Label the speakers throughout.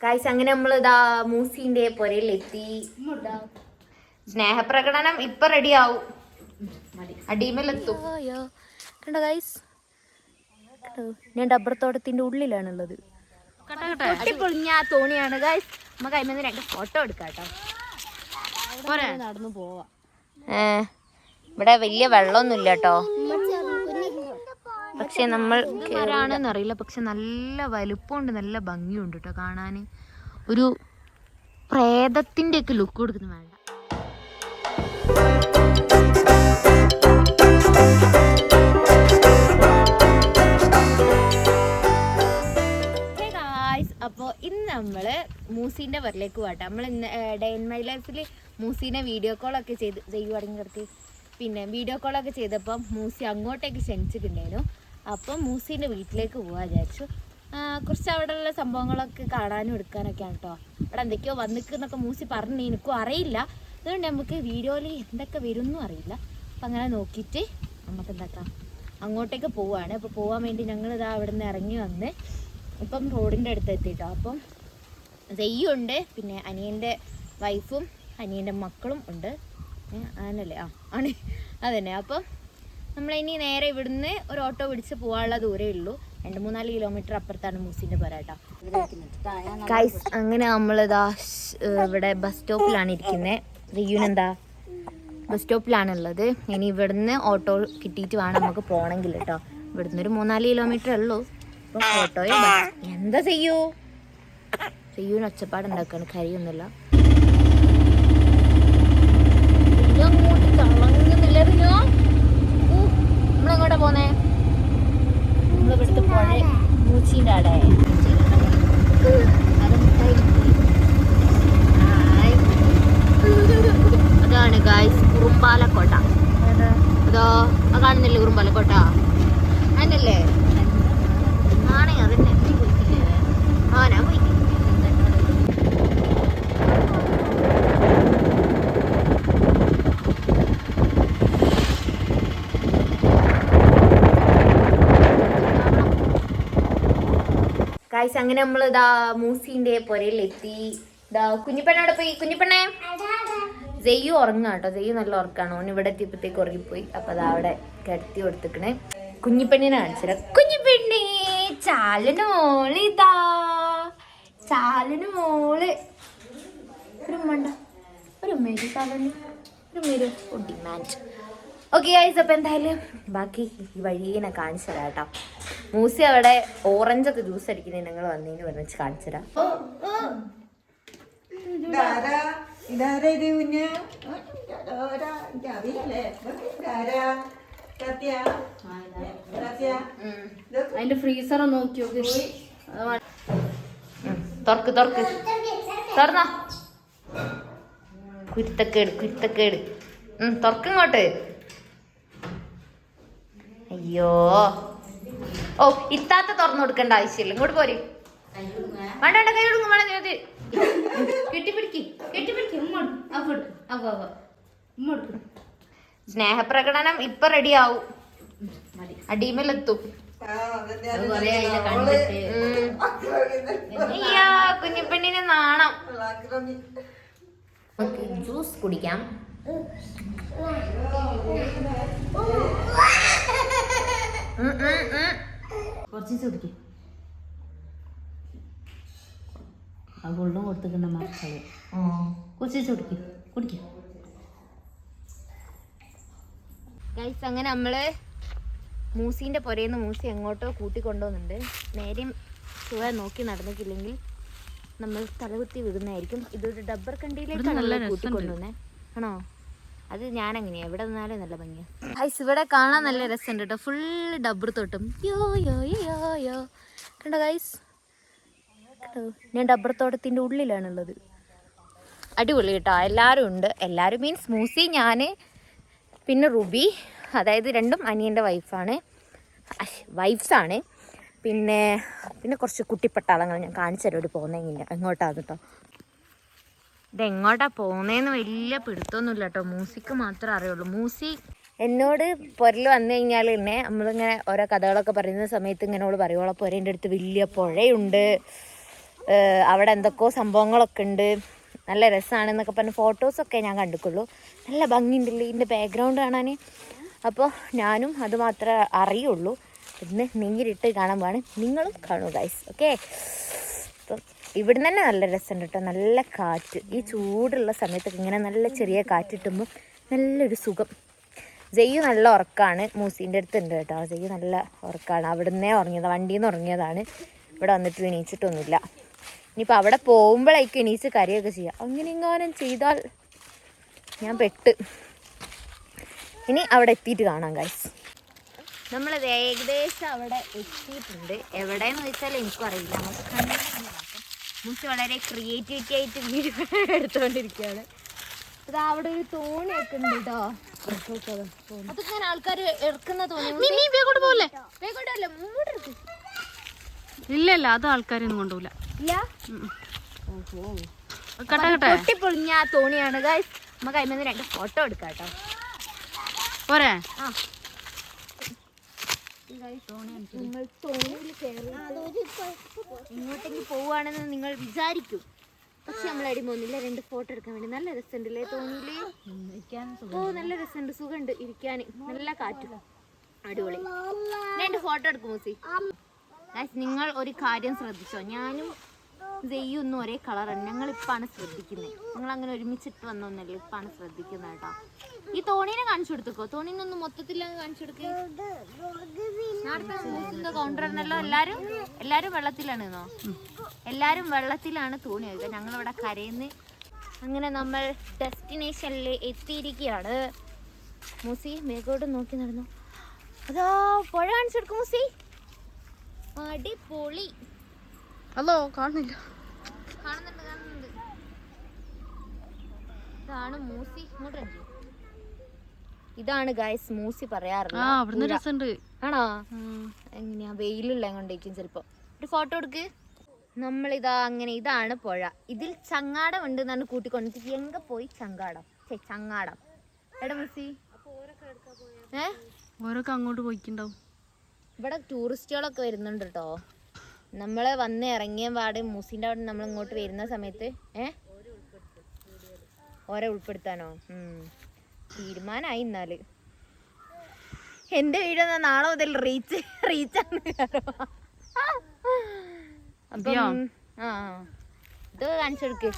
Speaker 1: കാഴ്ച അങ്ങനെ നമ്മൾ ഇതാ മൂസിന്റെ പുരയിലെത്തി സ്നേഹപ്രകടനം ഇപ്പൊ റെഡി ആവും. അടിമലെത്തും കണ്ടോ ഗൈസ് ഞാൻ ഉള്ളിലാണുള്ളത്. പൊളിഞ്ഞ തോണിയാണ്. ഗൈസ് നമുക്ക് അതിന് രണ്ട് ഫോട്ടോ എടുക്കാട്ടോ കേട്ടോ.
Speaker 2: നടന്നു പോവാ.
Speaker 1: ഏ, ഇവിടെ വലിയ വെള്ളമൊന്നുമില്ല കേട്ടോ. പക്ഷെ നമ്മൾ ആരാണെന്ന് അറിയില്ല പക്ഷെ നല്ല വലുപ്പമുണ്ട് നല്ല ഭംഗിയുണ്ട് കേട്ടോ കാണാൻ ഒരു പ്രേതത്തിന്റെ ഒക്കെ ലുക്ക് കൊടുക്കുന്നു വേണ്ട അപ്പോൾ ഇന്ന് നമ്മൾ മൂസീന്റെ വരലേക്ക് പോകട്ടെ നമ്മൾ ഇന്ന് ഡേ ഇൻ മൈ ലൈഫിൽ മൂസീനെ വീഡിയോ കോളൊക്കെ ചെയ്ത് ചെയ്യുവാണെങ്കിൽ പിന്നെ വീഡിയോ കോളൊക്കെ ചെയ്തപ്പം മൂസി അങ്ങോട്ടേക്ക് ക്ഷണിച്ചിട്ടുണ്ടായിരുന്നു. അപ്പം മൂസീന്റെ വീട്ടിലേക്ക് പോകാൻ വിചാരിച്ചു. കുറച്ച് അവിടെയുള്ള സംഭവങ്ങളൊക്കെ കാണാനും എടുക്കാനൊക്കെയാണ് കേട്ടോ അവിടെ എന്തൊക്കെയോ വന്നിക്കുന്നൊക്കെ മൂസി പറഞ്ഞു എനിക്കും അറിയില്ല. അതുകൊണ്ട് നമുക്ക് വീഡിയോയിൽ എന്തൊക്കെ വരുമെന്നും അറിയില്ല. അപ്പം അങ്ങനെ നോക്കിയിട്ട് നമുക്ക് എന്താക്കാം. അങ്ങോട്ടേക്ക് പോവാണ്. അപ്പോൾ പോകാൻ വേണ്ടി ഞങ്ങൾ ഇതാ അവിടെ നിന്ന് ഇറങ്ങി വന്ന് ഇപ്പം റോഡിന്റെ അടുത്ത് എത്തി എത്തിയിട്ടോ അപ്പം തെയ്യുണ്ട് പിന്നെ അനിയന്റെ വൈഫും അനിയന്റെ മക്കളും ഉണ്ട്. ആനല്ലേ? ആ ആണ്. അതന്നെ. അപ്പം നമ്മളിനി നേരെ ഇവിടുന്ന് ഒരു ഓട്ടോ പിടിച്ച് പോകാനുള്ള ദൂരേ ഉള്ളൂ. രണ്ട് മൂന്നാൽ കിലോമീറ്റർ അപ്പുറത്താണ് മൂസിന്റെ പൊരാട്ട ഗൈസ് അങ്ങനെ നമ്മളിതാ ഇവിടെ ബസ് സ്റ്റോപ്പിലാണ് ഇരിക്കുന്നത് ദയ്യുനെന്താ ബസ് സ്റ്റോപ്പിലാണുള്ളത് ഇനി ഇവിടുന്ന് ഓട്ടോ കിട്ടിയിട്ട് വേണം നമുക്ക് പോകണമെങ്കിൽ കേട്ടോ. ഇവിടുന്ന് ഒരു മൂന്നാൽ കിലോമീറ്റർ ഉള്ളൂ. അപ്പം എന്താ ചെയ്യൂ? റിയൂന് ഒച്ചപ്പാട് ഉണ്ടാക്കാണ്. കരിയൊന്നുമില്ല അങ്ങോട്ട് തിളങ്ങുന്നില്ല പിന്നോ നമ്മളെങ്ങോട്ടാ പോന്നേ? നമ്മളിവിടുത്തെ പുഴ മൂച്ചീന്റെ അവിടെ അതാണ് ഗായ്സ് കുറുമ്പാലക്കോട്ട. അതോ ആ കാണുന്നില്ലേ കുറുമ്പാലക്കോട്ട? അതിനല്ലേ ആണേ അതന്നെ ആ ഞാൻ പോയി ഗായ്സ് അങ്ങനെ നമ്മൾ ഇതാ മൂസിന്റെ പുരയിലെത്തി. ഇതാ കുഞ്ഞിപ്പെണ്ണോടെ പോയി? കുഞ്ഞിപ്പെണ്ണേ? ജെയ്യു ഉറങ്ങാ കേട്ടോ. ജെയ്യു നല്ല ഉറക്കാണ്. ഓൻ ഇവിടെ എത്തിയപ്പോഴത്തേക്ക് ഉറങ്ങിപ്പോയി. അപ്പൊ അതാ അവിടെ കിടത്തി കൊടുത്തിക്കണേ. കുഞ്ഞിപ്പെണ്ണിനെ കാണിച്ചില്ല കുഞ്ഞിപ്പെണ്ണി ചാലനോളിതാ മോൾ ഒരു ഉമ്മണ്ട ഒരു ഉമ്മേരി ഒരു ഉമ്മേരി ഡിമാൻഡ് ഓക്കെ ഗൈസ് അപ്പൊ എന്തായാലും ബാക്കി ഈ വഴിയെ കാണിച്ചു തരാം കേട്ടോ. മൂസി അവിടെ ഓറഞ്ച് ഒക്കെ ജ്യൂസ് അടിക്കുന്നത് ഞങ്ങൾ വന്നതിന് പറഞ്ഞ് കാണിച്ചു തരാം.
Speaker 2: അതിന്റെ ഫ്രീസർ നോക്കി നോക്കി.
Speaker 1: ഉം, തുറക്ക് തുറക്ക്. തുറന്നോ. കുരുത്തക്കേട് കുരുത്തക്കേട്. ഉം, തുറക്കിങ്ങോട്ട് അയ്യോ. ഓ ഇത്താത്ത തുറന്നു കൊടുക്കേണ്ട ആവശ്യമില്ല. ഇങ്ങോട്ട് പോരെ. വേണ്ട വേണ്ട കൈ കൊടുക്കും വേണം ഇത് അങ്ങോട്ട് അപ്പൊ ഉമ്മ സ്നേഹപ്രകടനം ഇപ്പൊ റെഡി ആവും. അടിമലെത്തും. കുഞ്ഞിപ്പെണ്ണിന് നാണം. ജ്യൂസ് കുടിക്കാം.
Speaker 2: കുറച്ച് കുടിക്കും ആ ഗുള്ളും കൊടുത്തിട്ടുണ്ട് മക്കൾ കുറച്ച് കുടിക്കും കുടിക്കും.
Speaker 1: ഗൈസ് അങ്ങനെ നമ്മൾ മൂസീന്റെ പുരയിന്ന് മൂസി എങ്ങോട്ടോ കൂട്ടിക്കൊണ്ടുവന്നുണ്ട് നേരെയും സുഖ നോക്കി നടന്നിട്ടില്ലെങ്കിൽ നമ്മൾ തലകുത്തി വിടുന്നതായിരിക്കും. ഇതൊരു ഡബ്ബർ കണ്ടിയിലേക്കാണല്ലോ കൂട്ടിക്കൊണ്ടുവന്നേ. ആണോ? അത് ഞാൻ അങ്ങനെയാ എവിടെ നിന്നാലും നല്ല ഭംഗിയാ. ഗൈസ് ഇവിടെ കാണാൻ നല്ല രസമുണ്ട് കേട്ടോ ഫുൾ ഡബ്ബർ തൊട്ടും. യോ യോ യോ യോ. കണ്ടോ ഞാൻ ഡബ്ബർ തോട്ടത്തിന്റെ ഉള്ളിലാണുള്ളത്. അടിപൊളി കേട്ടോ എല്ലാരും ഉണ്ട്. എല്ലാരും മീൻസ് മൂസി ഞാൻ പിന്നെ റുബി അതായത് രണ്ടും അനിയന്റെ വൈഫാണ് വൈഫ്സാണ് പിന്നെ പിന്നെ കുറച്ച് കുട്ടിപ്പട്ടാളങ്ങൾ ഞാൻ കാണിച്ചു തരും. ഒരു പോകുന്നെങ്കിൽ എങ്ങോട്ടാണ് കേട്ടോ ഇത് എങ്ങോട്ടാ പോകുന്നതെന്ന് വലിയ പിടുത്തൊന്നുമില്ല കേട്ടോ മൂസിക്ക് മാത്രമേ അറിയുള്ളൂ. മൂസി എന്നോട് പുരൽ വന്നു കഴിഞ്ഞാൽ തന്നെ നമ്മളിങ്ങനെ ഓരോ കഥകളൊക്കെ പറയുന്ന സമയത്ത് ഇങ്ങനെ അവൾ പറയുവോളെ പുരേന്റെ അടുത്ത് വലിയ പുഴയുണ്ട്. അവിടെ എന്തൊക്കെയോ സംഭവങ്ങളൊക്കെ ഉണ്ട്. നല്ല രസമാണെന്നൊക്കെ പറഞ്ഞ് ഫോട്ടോസൊക്കെ ഞാൻ കണ്ടിട്ടുള്ളൂ. നല്ല ഭംഗിയുണ്ടല്ലേ ഇതിന്റെ ബാക്ക്ഗ്രൗണ്ട് കാണാൻ അപ്പോൾ ഞാനും അത് മാത്രമേ അറിയുള്ളൂ. ഇന്ന് നീരിട്ട് കാണാൻ പോവാണ്. നിങ്ങളും കാണൂ ഗൈസ് ഓക്കെ അപ്പം ഇവിടെ തന്നെ നല്ല രസമുണ്ട് കേട്ടോ. നല്ല കാറ്റ്. ഈ ചൂടുള്ള സമയത്തൊക്കെ ഇങ്ങനെ നല്ല ചെറിയ കാറ്റ് കിട്ടുമ്പോൾ നല്ലൊരു സുഖം. ജയ്യു നല്ല ഉറക്കമാണ് മൂസീന്റെ അടുത്ത് ഉണ്ട് കേട്ടോ. ജയ്യു നല്ല ഉറക്കമാണ് അവിടുന്നേ ഉറങ്ങിയത്. വണ്ടിയിൽ നിന്ന് ഉറങ്ങിയതാണ്. ഇവിടെ വന്നിട്ട് എണീച്ചിട്ടൊന്നുമില്ല. ഇനിയിപ്പോൾ അവിടെ പോകുമ്പോഴേക്കും എണീച്ച് കരയൊക്കെ ചെയ്യാം. അങ്ങനെ എങ്ങാനും ചെയ്താൽ ഞാൻ പെട്ട്. ഇനി അവിടെ എത്തിയിട്ട് കാണാം കാഴ്ച നമ്മളത് ഏകദേശം അവിടെ എത്തിയിട്ടുണ്ട്. എവിടെയെന്ന് വെച്ചാൽ എനിക്കും അറിയില്ല നമുക്ക് മൂസ് വളരെ ക്രിയേറ്റിവിറ്റി ആയിട്ട് വീഡിയോ എടുത്തുകൊണ്ടിരിക്കുകയാണ് ഇതാ അവിടെ ഒരു തോണിയൊക്കെ ഉണ്ട് കേട്ടോ അതൊക്കെ ഞാൻ ആൾക്കാർ എടുക്കുന്ന തോണി.
Speaker 2: ഇല്ല ഇല്ല അത് ആൾക്കാരൊന്നും കൊണ്ടുപോല
Speaker 1: ഇല്ല? പൊട്ടിപ്പൊളിഞ്ഞ ആ തോണിയാണ്. നമുക്ക് അതിൽ രണ്ട് ഫോട്ടോ എടുക്കാം കേട്ടോ
Speaker 2: പോരേ?
Speaker 1: ആ. ഇങ്ങോട്ടേക്ക് പോവുകയാണെന്ന് നിങ്ങൾ വിചാരിക്കും. പക്ഷെ നമ്മൾ അടിമൊന്നില്ല രണ്ട് ഫോട്ടോ എടുക്കാൻ വേണ്ടി നല്ല രസമുണ്ടല്ലേ തോന്നിയില്ലേ ഓ നല്ല രസമുണ്ട്. സുഖമുണ്ട്. ഇരിക്കാൻ നല്ല കാറ്റും. അടിപൊളി. രണ്ട് ഫോട്ടോ എടുക്കും മൂസി. Guys, നിങ്ങൾ ഒരു കാര്യം ശ്രദ്ധിച്ചോ? ഞാനും ജയ്യൊന്നും ഒരേ കളറാണ്. ഞങ്ങൾ ഇപ്പാണ് ശ്രദ്ധിക്കുന്നത്. ഞങ്ങൾ അങ്ങനെ ഒരുമിച്ചിട്ട് വന്നൊന്നല്ലേ ഇപ്പാണ് ശ്രദ്ധിക്കുന്നത് കേട്ടോ. ഈ തോണീനെ കാണിച്ചു കൊടുത്തോ തോണീനൊന്ന് മൊത്തത്തിൽ കാണിച്ചു കൊടുക്കുക നാളത്തെ കൗണ്ടറിനല്ലോ എല്ലാരും. എല്ലാരും വെള്ളത്തിലാണെന്നോ എല്ലാരും വെള്ളത്തിലാണ് തോണി കഴുകുക ഞങ്ങളിവിടെ കരയിന്ന്. അങ്ങനെ നമ്മൾ ഡെസ്റ്റിനേഷനിൽ എത്തിയിരിക്കുകയാണ്. മൂസി മേഘോട്ട് നോക്കി നടന്നു? അതാ പുഴ കാണിച്ചു കൊടുക്കും മൂസി. അടിപൊളി.
Speaker 2: ഹലോ കാണുന്നില്ല.
Speaker 1: കാണുന്നുണ്ട് കാണുന്നുണ്ട്. ഇതാണ് മൂസി. ഇങ്ങോട്ട്. ഇതാണ് ഗായ്സ് മൂസി പറയാറുള്ളത്. ആണോ? എങ്ങനെയാ? വെയിലുള്ള കൊണ്ടേക്കും ചിലപ്പോ. ഒരു ഫോട്ടോ എടുക്ക്. നമ്മളിതാ അങ്ങനെ ഇതാണ് പുഴ. ഇതിൽ ചങ്ങാടം ഉണ്ട് എന്നാണ് കൂട്ടിക്കൊണ്ട് എങ്ക പോയി ചങ്ങാടം? ചേ ചങ്ങാടം. എടാ മൂസി. ഏ?
Speaker 2: ഓരോക്കെ അങ്ങോട്ട് പോയിക്കുണ്ടാവും.
Speaker 1: ഇവിടെ ടൂറിസ്റ്റുകളൊക്കെ വരുന്നുണ്ട് കേട്ടോ നമ്മൾ വന്ന് ഇറങ്ങിയ പാട് മൂസിന്റെ അവിടെ നമ്മൾ ഇങ്ങോട്ട് വരുന്ന സമയത്ത് ഏ? ഓരെ ഉൾപ്പെടുത്താനോ? ഉം. തീരുമാനമായി എന്നാൽ. എന്റെ വീഡിയോ എന്നാ നാളെ മുതൽ റീച്ച് റീച്ച് അപ്പം ആ ആ. ഇത് കാണിച്ചു കൊടുക്ക്.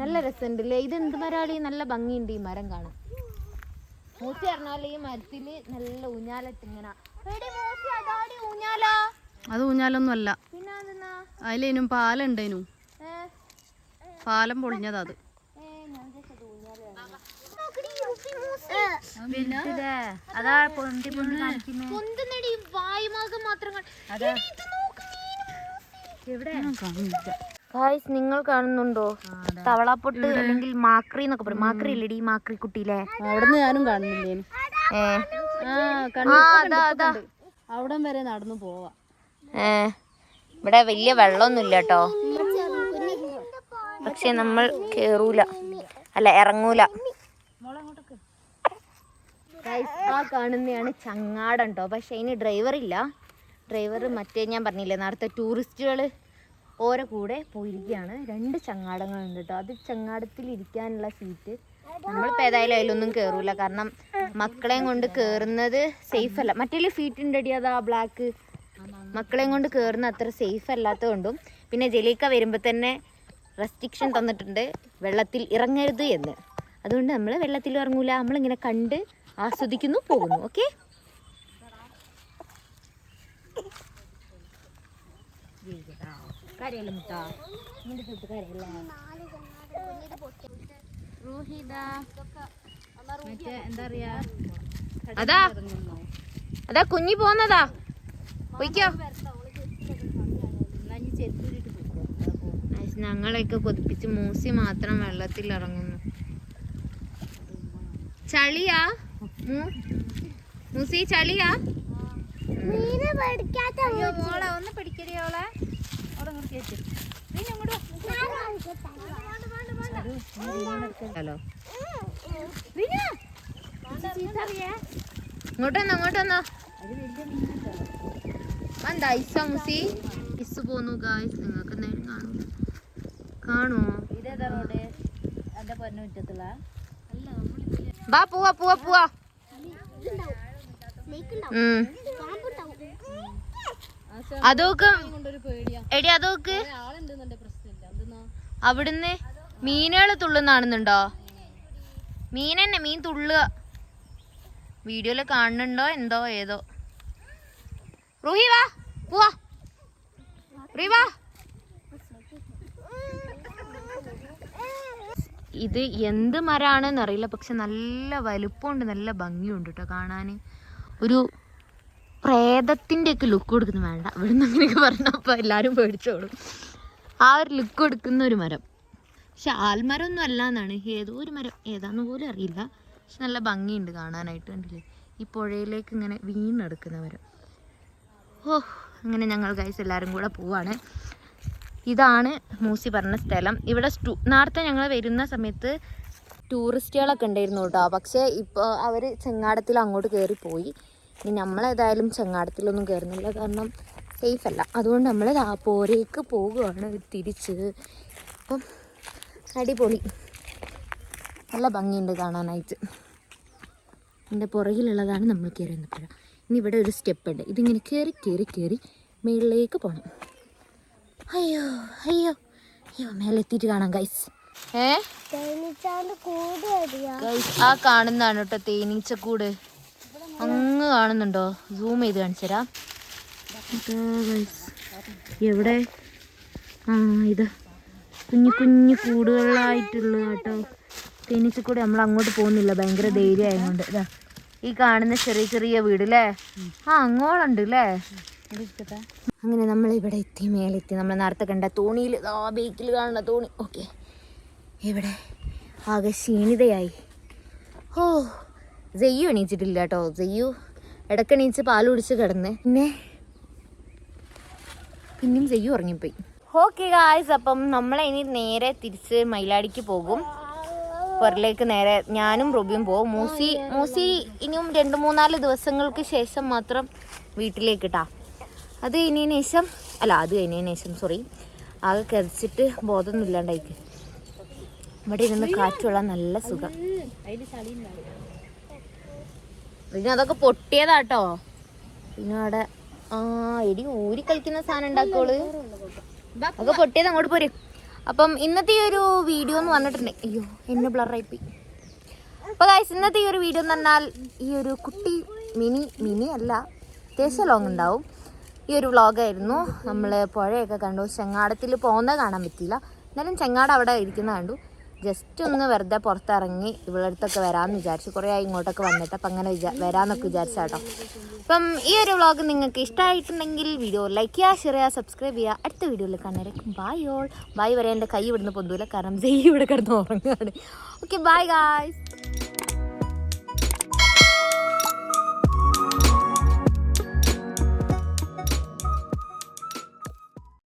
Speaker 1: നല്ല രസമുണ്ടല്ലേ? ഇത് എന്ത് മരാളി? നല്ല ഭംഗിയുണ്ട് ഈ മരം കാണാൻ. മൂസി പറഞ്ഞാൽ ഈ മരത്തിൽ നല്ല ഊഞ്ഞാലിട്ട് ഇങ്ങനെ
Speaker 2: അത് ഊഞ്ഞാലൊന്നും അല്ല അതിലേനും പാലുണ്ടേനു. പാലം പൊളിഞ്ഞതാ അത്
Speaker 1: ഏ, ഞാൻ വിചാരിച്ചത് ഊഞ്ഞാലാണ്. നോക്കെടി, മാത്രം മീന് മൂസി. ഗായ്സ് നിങ്ങൾ കാണുന്നുണ്ടോ? തവളാപ്പൊട്ട് അല്ലെങ്കിൽ മാക്രി എന്നൊക്കെ പറയും. മാക്രി ഇല്ലടി മാക്രി കുട്ടിയിലെ.
Speaker 2: അവിടുന്ന് ഞാനും കാണുന്നില്ലേ?
Speaker 1: അവിടെ
Speaker 2: ആ
Speaker 1: ആ, അതാ, അതാ.
Speaker 2: അവിടം വരെ നടന്നു പോവാ.
Speaker 1: ഏ. ഇവിടെ വലിയ വെള്ളമൊന്നും ഇല്ല കേട്ടോ പക്ഷെ നമ്മൾ കേറൂല. അല്ല ഇറങ്ങൂല. ആ കാണുന്നതാണ് ചങ്ങാടം കേട്ടോ പക്ഷെ അതിന് ഡ്രൈവർ ഇല്ല. ഡ്രൈവർ മറ്റേ ഞാൻ പറഞ്ഞില്ലേ നേരത്തെ ടൂറിസ്റ്റുകൾ ഓരോ കൂടെ പോയിരിക്കുകയാണ്. രണ്ട് ചങ്ങാടങ്ങളുണ്ട് കേട്ടോ അത് ചങ്ങാടത്തിൽ ഇരിക്കാനുള്ള സീറ്റ് നമ്മളിപ്പോൾ ഏതായാലും അതിലൊന്നും കയറൂല കാരണം മക്കളെയും കൊണ്ട് കയറുന്നത് സേഫ് അല്ല. മറ്റേ ഫീറ്റ് അടി അതാ ബ്ലാക്ക് മക്കളെയും കൊണ്ട് കയറുന്ന അത്ര സേഫ് അല്ലാത്തതുകൊണ്ടും. പിന്നെ ജലീക്ക വരുമ്പോൾ തന്നെ റെസ്ട്രിക്ഷൻ തന്നിട്ടുണ്ട്. വെള്ളത്തിൽ ഇറങ്ങരുത് എന്ന്. അതുകൊണ്ട് നമ്മൾ വെള്ളത്തിൽ ഇറങ്ങൂല. നമ്മളിങ്ങനെ കണ്ട് ആസ്വദിക്കുന്നു പോകുന്നു ഓക്കെ കാര്യമല്ല മുട്ട. നിന്റെ തൊട്ട് കാര്യമല്ല
Speaker 2: മറ്റേ എന്താ പറയാ?
Speaker 1: അതാ. അതാ കുഞ്ഞി പോന്നതാ. പോയിക്കോ. ഞങ്ങളെയൊക്കെ കൊതിപ്പിച്ച് മൂസി മാത്രം വെള്ളത്തിൽ ഇറങ്ങുന്നു ചളിയാ. മൂസി ചളിയാ? മോളെ. ഒന്ന് പിടിക്കടി അവളെ. അവിടെ ഇങ്ങോട്ട് കയറ്റി. നീ ഇങ്ങോട്ട് വാ. ഹലോ. ഇങ്ങോട്ട് വന്നോ ഇങ്ങോട്ട് വന്നോ. എന്താ ഇസ മുസി ഇസ് പോന്നു ഗായ്സ് നിങ്ങൾക്ക് എന്തായാലും കാണും. കാണുമോ?
Speaker 2: ഇതേതാ റോഡ്? എന്റെ പൊന്നുറ്റത്തുള്ള
Speaker 1: ബാ പോവാ പോവാ പോവാ. അതൊക്കെ എടി അതൊക്കെ അവിടുന്ന് മീനുകൾ തുള്ളുന്നാണെന്നുണ്ടോ? മീൻ തന്നെ മീൻ തുള്ളുക. വീഡിയോയിൽ കാണുന്നുണ്ടോ എന്തോ ഏതോ. റൂഹി വാ പോവാ. റൂഹി വാ. ഇത് എന്ത് മരാണെന്ന് അറിയില്ല. പക്ഷെ നല്ല വലുപ്പമുണ്ട് നല്ല ഭംഗിയുണ്ട് കേട്ടോ കാണാൻ ഒരു പ്രേതത്തിന്റെ ഒക്കെ ലുക്ക് കൊടുക്കുന്നു. വേണ്ട ഇവിടെ നിന്ന് അങ്ങനെയൊക്കെ പറഞ്ഞപ്പോൾ എല്ലാവരും പേടിച്ചോളും. ആ ഒരു ലുക്ക് കൊടുക്കുന്ന ഒരു മരം. പക്ഷെ ആൽമരം ഒന്നും അല്ല എന്നാണ് ഏതോ ഒരു മരം ഏതാന്ന് പോലും അറിയില്ല. പക്ഷെ നല്ല ഭംഗിയുണ്ട് കാണാനായിട്ട് കണ്ടില്ലേ? ഈ പുഴയിലേക്ക് ഇങ്ങനെ വീണെടുക്കുന്ന മരം. ഓ അങ്ങനെ ഞങ്ങൾ ഗൈസ് എല്ലാവരും കൂടെ പോവാണ്. ഇതാണ് മൂസി പറഞ്ഞ സ്ഥലം. ഇവിടെ നേരത്തെ ഞങ്ങൾ വരുന്ന സമയത്ത് ടൂറിസ്റ്റുകളൊക്കെ ഉണ്ടായിരുന്നു കേട്ടോ. പക്ഷേ ഇപ്പോൾ അവർ ചെങ്ങാടത്തിൽ അങ്ങോട്ട് കയറി പോയി ഇനി നമ്മളേതായാലും ചെങ്ങാടത്തിലൊന്നും കയറുന്നില്ല കാരണം സേഫ് അല്ല. അതുകൊണ്ട് നമ്മൾ പോരേക്ക് പോവുകയാണ് തിരിച്ച്. അപ്പം അടിപൊളി. നല്ല ഭംഗിയുണ്ട് കാണാനായിട്ട്. എന്റെ പുറകിലുള്ളതാണ് നമ്മൾ കയറി നിൽക്കുക ഇനി ഇവിടെ ഒരു സ്റ്റെപ്പ് ഉണ്ട് ഇതിങ്ങനെ കയറി കയറി കയറി മുകളിലേക്ക് പോകണം അയ്യോ അയ്യോ. അയ്യോ മേലെത്തിട്ട് കാണാം ഗൈസ് ഏ? ആ കാണുന്നതാണ് കേട്ടോ തേനീച്ചക്കൂട് അങ്ങ് കാണുന്നുണ്ടോ? സൂം ചെയ്ത് കാണിച്ചരാ എവിടെ? ആ ഇത്. കുഞ്ഞു കുഞ്ഞു കൂടുകളായിട്ടുള്ള കേട്ടോ. തേനീച്ചക്കൂട് നമ്മൾ അങ്ങോട്ട് പോകുന്നില്ല. ഭയങ്കര ധൈര്യം ആയതുകൊണ്ട് ഇതാ ഈ കാണുന്ന ചെറിയ ചെറിയ വീട് അല്ലേ ആ അങ്ങോളുണ്ട് അല്ലേ അങ്ങനെ നമ്മൾ ഇവിടെ എത്തി മേലെത്തി നമ്മൾ നേരത്തെ കണ്ട തോണിയിൽ ആ ബേക്കിൽ കാണുന്ന തോണി. ഓക്കെ. ഇവിടെ ആകെ ക്ഷീണിതയായി. ഓ ജയ്യു എണീച്ചിട്ടില്ല കേട്ടോ. ജയ്യു ഇടയ്ക്ക് എണീച്ച് പാൽ കുടിച്ച് കിടന്ന്. പിന്നെ പിന്നെയും ജയ്യു ഉറങ്ങിപ്പോയി. ഓക്കെ ഗായ്സ് അപ്പം നമ്മളെ ഇനി നേരെ തിരിച്ച് മയിലാടിക്ക് പോകും. പുറലേക്ക് നേരെ ഞാനും റൂബിയും പോകും മൂസി മൂസി ഇനിയും രണ്ട് മൂന്നാൽ ദിവസങ്ങൾക്ക് ശേഷം മാത്രം വീട്ടിലേക്ക് ഇട്ടാ അത് കഴിഞ്ഞതിന് ശേഷം അല്ല അത് കഴിഞ്ഞതിന് ശേഷം സോറി ആകെ കരച്ചിട്ട് ബോധമൊന്നും ഇല്ലാണ്ടായിക്ക് ഇവിടെ ഇരുന്ന് കാറ്റുള്ള നല്ല സുഖം. പിന്നെ അതൊക്കെ പൊട്ടിയതാട്ടോ. പിന്നെ അവിടെ ആ എടി ഊരി കളിക്കുന്ന സാധനം ഉണ്ടാക്കോൾ അതൊക്കെ പൊട്ടിയത് അങ്ങോട്ട് പോരും. അപ്പം ഇന്നത്തെ ഈ ഒരു വീഡിയോ എന്ന് പറഞ്ഞിട്ടുണ്ട്. അയ്യോ എന്നെ ബ്ലറായിപ്പി അപ്പോൾ ഗൈസ് ഇന്നത്തെ ഈ ഒരു വീഡിയോ എന്ന് പറഞ്ഞാൽ ഈ ഒരു കുട്ടി മിനി മിനി അല്ല അത്യാവശ്യം ലോങ് ഉണ്ടാവും. ഈ ഒരു വ്ളോഗായിരുന്നു. നമ്മൾ പുഴയൊക്കെ കണ്ടു. ചെങ്ങാടത്തിൽ പോകുന്നത് കാണാൻ പറ്റിയില്ല. എന്നാലും ചെങ്ങാട് അവിടെ ഇരിക്കുന്ന കണ്ടു. ജസ്റ്റ് ഒന്ന് വെറുതെ പുറത്തിറങ്ങി ഇവിടെ അടുത്തൊക്കെ വരാമെന്ന് വിചാരിച്ചു. കുറേ ആയി ഇങ്ങോട്ടൊക്കെ വന്നിട്ട് അപ്പം അങ്ങനെ വിചാ വരാമെന്നൊക്കെ വിചാരിച്ചാട്ടോ അപ്പം ഈ ഒരു വ്ളോഗ് നിങ്ങൾക്ക് ഇഷ്ടമായിട്ടുണ്ടെങ്കിൽ വീഡിയോ ലൈക്ക് ചെയ്യുക ഷെയർ ചെയ്യുക സബ്സ്ക്രൈബ് ചെയ്യുക. അടുത്ത വീഡിയോയിൽ കാണാനായിരിക്കും ബൈ ഓൾ ബൈ വരെ എന്റെ കൈ ഇവിടുന്ന് പൊന്തൂല. കാരണം ജയ് ഇവിടെ കിടന്ന് ഉറങ്ങുകയാണ്. Okay bye guys